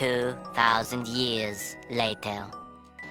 2,000 years later.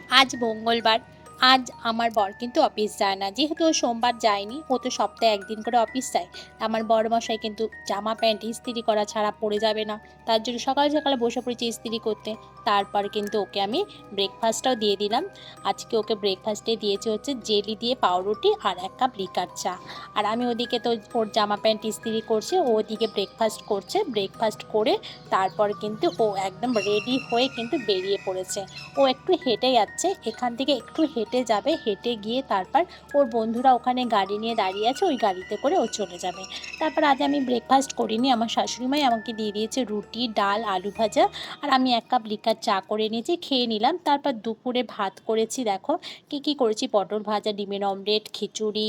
আজ মঙ্গলবার আজ আমার বর কিন্তু অফিস যায় না। যেহেতু ও সোমবার যায়নি, ও তো সপ্তাহে একদিন করে অফিস যায়। আমার বড় মশাই কিন্তু জামা প্যান্ট ইস্ত্রি করা ছাড়া পড়ে যাবে না। তার জন্য সকাল সকালে বসে পড়েছি ইস্ত্রি করতে। তারপর কিন্তু ওকে আমি ব্রেকফাস্টটাও দিয়ে দিলাম। আজকে ওকে ব্রেকফাস্টে দিয়েছে হচ্ছে জেলি দিয়ে পাউরুটি আর এক কাপ লিকার চা। আর আমি ওদিকে তো ওর জামা প্যান্ট ইস্ত্রি করছে, ও ওদিকে ব্রেকফাস্ট করছে। ব্রেকফাস্ট করে তারপর কিন্তু ও একদম রেডি হয়ে কিন্তু বেরিয়ে পড়েছে। ও একটু হেঁটে যাচ্ছে, এখান থেকে একটু হেঁটে যাবে, হেঁটে গিয়ে তারপর ওর বন্ধুরা ওখানে গাড়ি নিয়ে দাঁড়িয়ে আছে, ওই গাড়িতে করে ও চলে যাবে। তারপর আজ আমি ব্রেকফাস্ট করিনি, আমার শাশুড়ি মাই আমাকে দিয়ে দিয়েছে রুটি, ডাল, আলু ভাজা, আর আমি এক কাপ লিকার চা করে নিয়েছি খেয়ে নিলাম। তারপর দুপুরে ভাত করেছি, দেখো কি কি করেছি, পটল ভাজা, ডিমের অমলেট খিচুড়ি,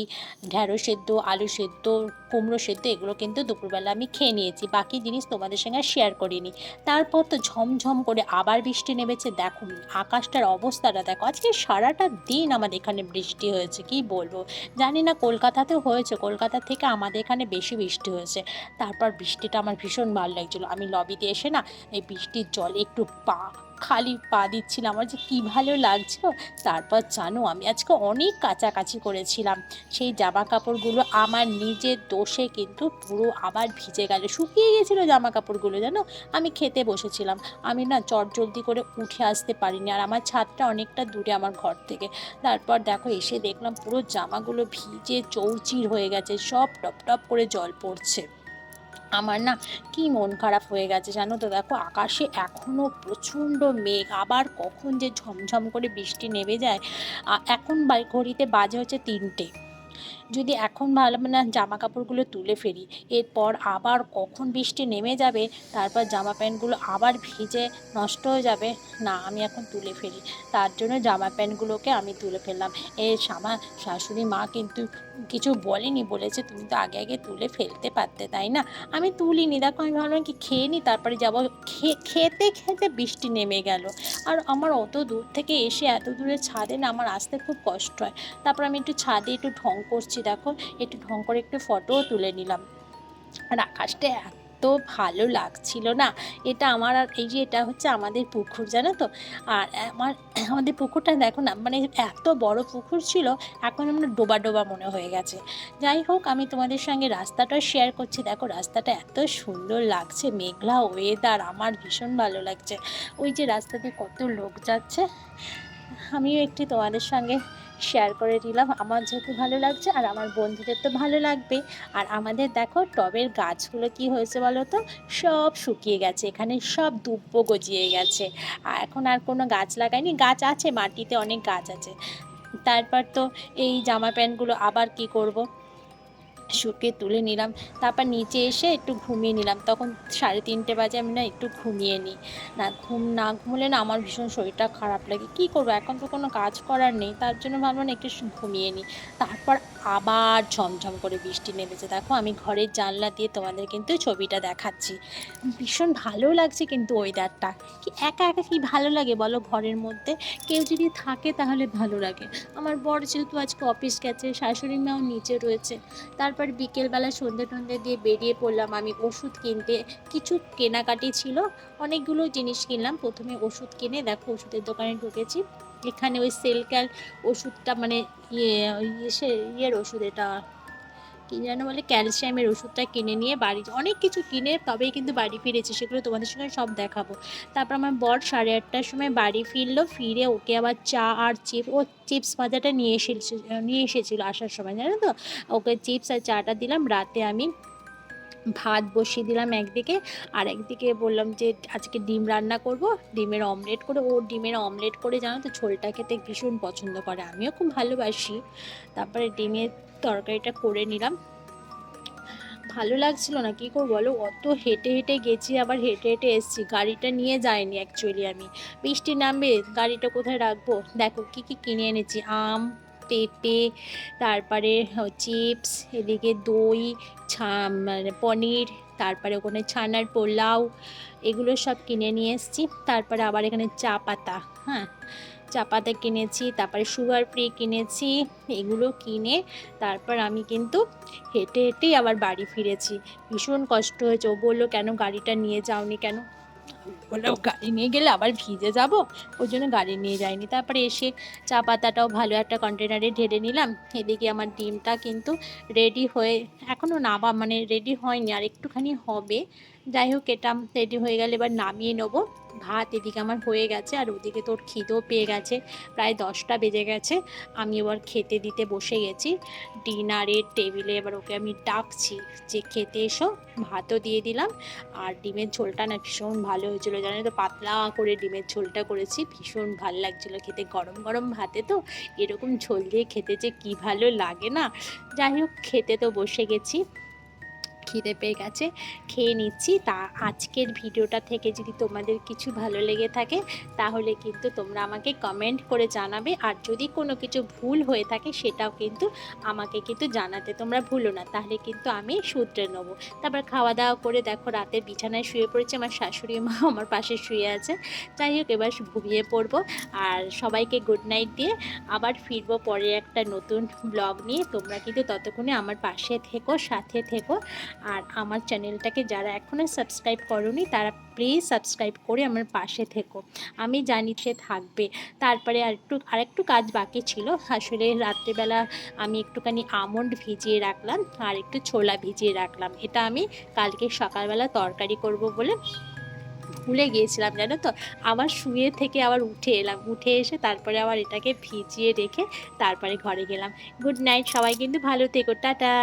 ঢ্যাঁড়স সেদ্ধ, আলু সেদ্ধ, কুমড়ো সেদ্ধ, এগুলো কিন্তু দুপুরবেলা আমি খেয়ে নিয়েছি। বাকি জিনিস তোমাদের সঙ্গে শেয়ার করিনি। তারপর তো ঝমঝম করে আবার বৃষ্টি নেমেছে, দেখো আকাশটার অবস্থাটা, দেখো আজকে সারাটা দিন আমাদের এখানে বৃষ্টি হয়েছে, কি বলব? জানি না কলকাতাতেও হয়েছে, কলকাতা থেকে আমাদের এখানে বেশি বৃষ্টি হয়েছে। তারপর বৃষ্টিটা আমার ভীষণ ভালো লাগছিল। আমি লবিতে এসে না এই বৃষ্টির জল একটু পা খালি পা দিচ্ছিলাম। আমার যে কী ভালো লাগছিল, তারপর জানো, আমি আজকে অনেক কাচাকাচি করেছিলাম। সেই জামা কাপড়গুলো আমার নিজের দোষে কিন্তু পুরো আবার ভিজে গেল। শুকিয়ে গেছিল জামা কাপড়গুলো, জানো? আমি খেতে বসেছিলাম। আমি না চট জলদি করে উঠে আসতে পারিনি, আর আমার ছাদটা অনেকটা দূরে আমার ঘর থেকে। তারপর দেখো, এসে দেখলাম পুরো জামাগুলো ভিজে চৌচির হয়ে গেছে, সব টপ টপ করে জল পড়ছে। আমার না কি মন খারাপ হয়ে গেছে জানো তো? দেখো আকাশে এখনও প্রচণ্ড মেঘ। আবার কখন যে ঝমঝম করে বৃষ্টি নেমে যায়। এখন ঘড়িতে বাজে হচ্ছে তিনটে। যদি এখন ভালো মানে জামা কাপড়গুলো তুলে ফেলি, এরপর আবার কখন বৃষ্টি নেমে যাবে, তারপর জামা প্যান্টগুলো আবার ভিজে নষ্ট হয়ে যাবে? না, আমি এখন তুলে ফেলি। তার জন্য জামা প্যান্টগুলোকে আমি তুলে ফেললাম। এর আমার শাশুড়ি মা কিন্তু কিছু বলেনি, বলেছে তুমি তো আগে আগে তুলে ফেলতে পারতে, তাই না? আমি তুলিনি। দেখো, আমি ভাবলাম কি খেয়ে নিই তারপরে যাব। খেতে খেতে বৃষ্টি নেমে গেল। আর আমার অত দূর থেকে এসে এত দূরে ছাদে না আমার আসতে খুব কষ্ট হয়। তারপর আমি একটু ছাদে একটু ঢং করছি, দেখো। একটু ঢং করে একটু ফটোও তুলে নিলাম। আর আকাশটা এত ভালো লাগছিল না। এটা আমার আর এই যে এটা হচ্ছে আমাদের পুকুর, জানো তো? আর আমার, আমাদের পুকুরটা দেখো না মানে এত বড় পুকুর ছিল, এখন আমরা ডোবা ডোবা মনে হয়ে গেছে। যাই হোক, আমি তোমাদের সঙ্গে রাস্তাটা শেয়ার করছি। দেখো, রাস্তাটা এত সুন্দর লাগছে, মেঘলা ওয়েদার আমার ভীষণ ভালো লাগছে। ওই যে রাস্তাতে কত লোক যাচ্ছে আমিও একটি তোমাদের সঙ্গে শেয়ার করে দিলাম। আমার যেহেতু ভালো লাগছে আর আমার বন্ধুদের তো ভালো লাগবে। আর আমাদের দেখো টবের গাছগুলো কি হয়েছে বলো তো? সব শুকিয়ে গেছে, এখানে সব দুব্ব গজিয়ে গেছে। আর এখন আর কোনো গাছ লাগায়নি গাছ আছে, মাটিতে অনেক গাছ আছে। তারপর তো এই জামা প্যান্টগুলো আবার কি করব? শুকিয়ে তুলে নিলাম, তারপর নিচে এসে একটু ঘুমিয়ে নিলাম। তখন সাড়ে তিনটে বাজে, আমি না একটু ঘুমিয়ে নিই। না, ঘুম না ঘুমলে না আমার ভীষণ শরীরটা খারাপ লাগে। কি করব? এখন তো কোনো কাজ করার নেই, তার জন্য ভাবলাম একটু ঘুমিয়ে নিই। তারপর আবার ঝমঝম করে বৃষ্টি নেমেছে। দেখো, আমি ঘরের জানলা দিয়ে তোমাদের কিন্তু ছবিটা দেখাচ্ছি। ভীষণ ভালো লাগছে কিন্তু ওয়েদারটা কি একা একা কি ভালো লাগে বলো ঘরের মধ্যে? কেউ যদি থাকে তাহলে ভালো লাগে। আমার বর যেহেতু আজকে অফিস গেছে, শাশুড়ি মাও নিচে রয়েছে। তারপর বিকেলবেলা সন্ধে টন্ধে দিয়ে বেরিয়ে পড়লাম আমি ওষুধ কিনতে। কিছু কেনাকাটি ছিল, অনেকগুলো জিনিস কিনলাম। প্রথমে ওষুধ কিনে, দেখো ওষুধের দোকানে ঢুকেছি। এখানে ওই সেলক্যাল ওষুধটা মানে ইয়ে ইয়ে ইয়ের ওষুধ এটা। যেন বলে ক্যালসিয়ামের ওষুধটা কিনে নিয়ে বাড়ি অনেক কিছু কিনে তবেই কিন্তু বাড়ি ফিরেছে, সেগুলো তোমাদের সঙ্গে সব দেখাবো। তারপর আমার বর সাড়ে আটটার সময় বাড়ি ফিরলো, ফিরে ওকে আবার চা আর চিপ, ও চিপস ভাজাটা নিয়ে এসেছিল নিয়ে এসেছিল আসার সময়, জানো তো? ওকে চিপস আর চাটা দিলাম, রাতে আমি ভাত বসিয়ে দিলাম একদিকে, আর একদিকে বললাম যে আজকে ডিম রান্না করব, ডিমের অমলেট করে, ও ডিমের অমলেট করে জানো তো ঝোলটা খেতে ভীষণ পছন্দ করে, আমিও খুব ভালোবাসি। তারপরে ডিমের তরকারিটা করে নিলাম। ভালো লাগছিল না, কী করব বলো? অত হেঁটে হেঁটে গেছি, আবার হেঁটে হেঁটে এসেছি, গাড়িটা নিয়ে যাইনি অ্যাকচুয়ালি আমি। বৃষ্টি নামবে, গাড়িটা কোথায় রাখব? দেখো কী কী কিনে এনেছি, আম পেঁপে, তারপরে চিপস, এদিকে দই ছা মানে পনির, তারপরে ওখানে ছানার পোলাও, এগুলো সব কিনে নিয়ে এসেছি। তারপরে আবার এখানে চা পাতা হ্যাঁ চা পাতা কিনেছি, তারপরে সুগার ফ্রি কিনেছি, এগুলো কিনে তারপর আমি কিন্তু হেঁটে হেঁটেই আবার বাড়ি ফিরেছি। ভীষণ কষ্ট হয়েছে। ও বলল, কেন গাড়িটা নিয়ে যাওনি কেন? বললাম গাড়ি নিয়ে গেলে আবার ভিজে যাব? ওই জন্য গাড়ি নিয়ে যাইনি। তারপরে এসে চা পাতাটাও ভালো একটা কন্টেনারে ঢেলে নিলাম। এদিকে আমার ডিমটা কিন্তু রেডি হয়ে এখনও নামা মানে রেডি হয়নি, আর একটুখানি হবে। যাই হোক, এটা রেডি হয়ে গেলে এবার নামিয়ে নেব। ভাত এদিকে আমার হয়ে গেছে আর ওদিকে তোর খিদেও পেয়ে গেছে। প্রায় দশটা বেজে গেছে। আমি এবার খেতে দিতে বসে গেছি। ডিনারের টেবিলে এবার ওকে আমি ডাকছি যে, খেতে এসো, ভাতও দিয়ে দিলাম। আর ডিমের ঝোলটা না ভীষণ ভালো হয়েছিল। জানো তো, পাতলা করে ডিমের ঝোলটা করেছি। ভীষণ ভালো লাগছিল খেতে। গরম গরম ভাতে তো এরকম ঝোল দিয়ে খেতে যে কী ভালো লাগে না। যাই হোক, খেতে তো বসে গেছি। খিদে পেয়ে গেছে, খেয়ে নিচ্ছি। তা আজকের ভিডিওটা থেকে যদি তোমাদের কিছু ভালো লেগে থাকে, তাহলে কিন্তু তোমরা আমাকে কমেন্ট করে জানাবে। আর যদি কোনো কিছু ভুল হয়ে থাকে, সেটাও কিন্তু আমাকে কিন্তু জানাতে তোমরা ভুলো না। তাহলে কিন্তু আমি শুধরে নেব। তারপর খাওয়া দাওয়া করে দেখো রাতে বিছানায় শুয়ে পড়েছে, আমার শাশুড়ি মা আমার পাশে শুয়ে আছে। যাই হোক, এবার ঘুমিয়ে পড়ব। আর সবাইকে গুড নাইট দিয়ে আবার ফিরবো পরে একটা নতুন ব্লগ নিয়ে। তোমরা কিন্তু ততক্ষণে আমার পাশে থেকো, সাথে থেকো। আর আমার চ্যানেলটাকে যারা এখনও সাবস্ক্রাইব করনি, তারা প্লিজ সাবস্ক্রাইব করে আমার পাশে থেকো। আমি জানি সে থাকবে। তারপরে আর একটু, আরেকটু কাজ বাকি ছিল। আসলে রাত্রেবেলা আমি একটুখানি আমন্ড ভিজিয়ে রাখলাম, আর একটু ছোলা ভিজিয়ে রাখলাম। এটা আমি কালকে সকালবেলা তরকারি করব বলে ভুলে গিয়েছিলাম, জানো তো? আবার শুয়ে থেকে আবার উঠে এলাম। উঠে এসে তারপরে আবার এটাকে ভিজিয়ে রেখে তারপরে ঘরে গেলাম। গুড নাইট সবাই কিন্তু ভালো থেকো। টাটা!